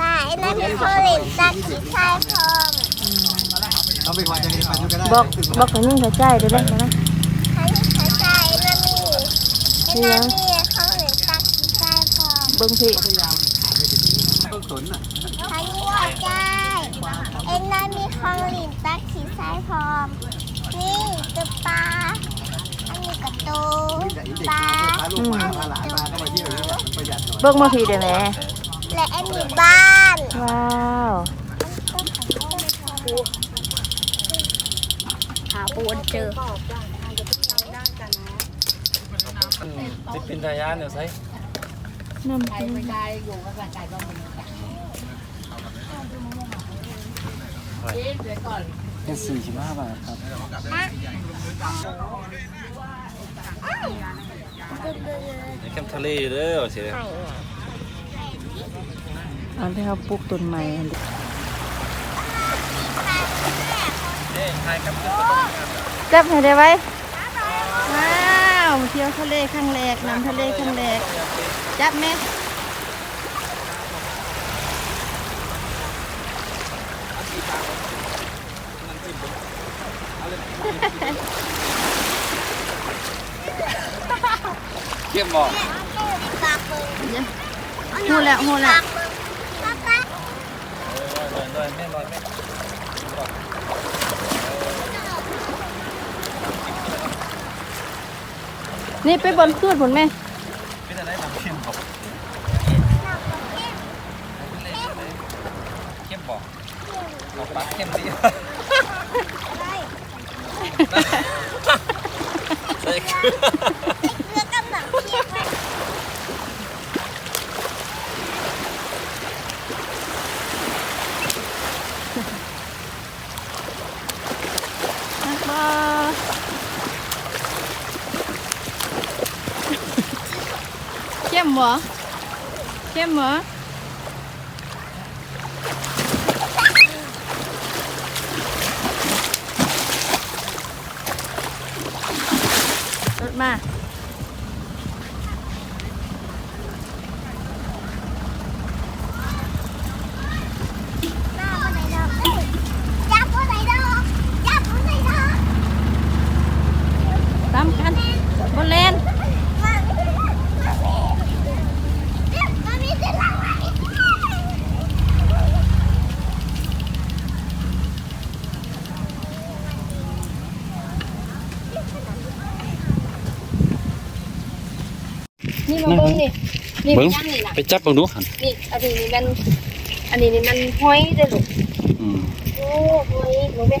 ป้าไอ้นั่นมีเขาเล่นตักขี้ชายพร้อมต้องไปวัดยังไงไปดูก็ได้บอกบอกให้นุ่งใส่ใจได้ไหมนะเขาเล่นเขาชายไอ้นั่นมีไอ้นั่นมีเขาเล่นตักขี้ชายพร้อมเบิ่งพี่ต้นสนอะเขาเล่นใจไอ้นั่นมีเขาเล่นตักขี้ชายพร้อมนี่ตัวปลาอันนี้กระตูนี่แต่อีเด็กปลาพาลูกมาพาหลานมาก็มาเที่ยวอย่างนี้มันประหยัดหน่อยเบิ่งมาพี่ได้ไหม และอันนี้บ้านว้าวหาปูนเจอจะเป็นทายาทเนี่ยใช่น้ำจิ้มเป็นสี่สิบห้าบาทครับนี่แคมทะเลเด้อเสีย อันที่เขาปลูกต้นไม้อันนี้นี่ทายครับจับให้ได้ไว้ว้าวมาเที่ยวทะเลครั้งแรกน้ำทะเลครั้งแรกจับไหมเก็บบอกปากเบิ้งหูแล้วหูแล้ว ป้าป้า ลอยลอย แม่ลอยแม่นี่ไปบนพืชผลไหมเป็นอะไรทำเข้มบอกเข้มบอกเอาปักเข้มดีใส่คือ เรือกำลังเทียบ นักบอ เข้มบ่เข้มบ่รถมา หน้าบ่ได้ดอกเอ้ยจับบ่ได้ดอกจับบ่ได้ดอก ตามกันบนเลน มามามีเส้นหลังไหม นี่มาเบิ่งนี่นี่เบิ้งย่างนี่นะไปจับเบิ้งดูหันนี่อันนี้นี่มันอันนี้นี่มันห้อยเด้อลูกอืมโอ้ห้อยบ่แม่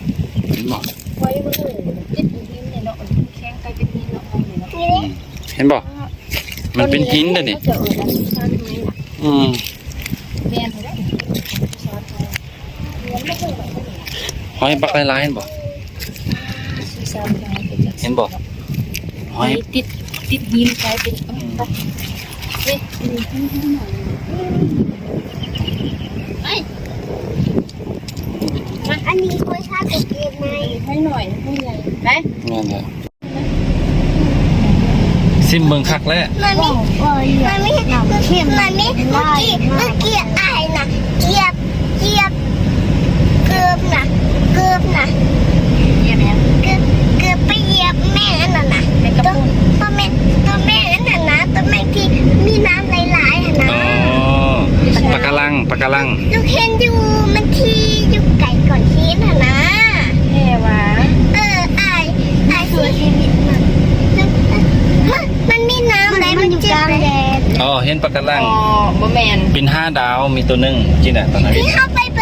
เห็นบอกห้อยมันติดอยู่ที่นี่เนาะมันแข็งไปเป็นหินเนาะห้อยนี่เนาะนี่เห็นบอกมันเป็นหินเด้อนี่ขาจะเออแล้วซ่านไว้น่ะอืมแม่นเด้อซ่านไว้เรียนบ่เคยแบบนี้หอยบักลายๆเห็นบอกซ่านไว้เป็นจังเห็นบอกหหออยยติด ติดหินกลายเป็นเอ้ยนี่ไปมาอันนี้คุยชาติเกมไหมให้หน่อยให้ใหญ่ไปนั่นแหละซิมเบิ้งคักแล้วมันไมีมันไมีมันไมีเมื่อกี้เมื่อกี้ไอ้น่ะเกียบเกียบเกือบน่ะเกือบน่ะ เยี่ยมแม่ เกือบเกือบไปเหยียบแม่นั่นน่ะ แม่กระ ตัว ปุก ตัวแม่ตัวแม่นั่นน่ะนะตัวแม่ที่มีน้ำไหลๆอะนะ อ๋อ ปากกาลังปากกาลังลูกเห็นอยู่มันที่อยู่ไก่ก่อนชีสอะนะแค่ว่าเออไอ้ไอ้สวยชีวิตมันมันมันมีน้ำไหลมันอยู่กลางแดดอ๋อเห็นปากกาลังอ๋อบ่แม่นเป็นห้าดาวมีตัวหนึ่งจิน่ะตอนนั้นที่เข้าไปเบิ่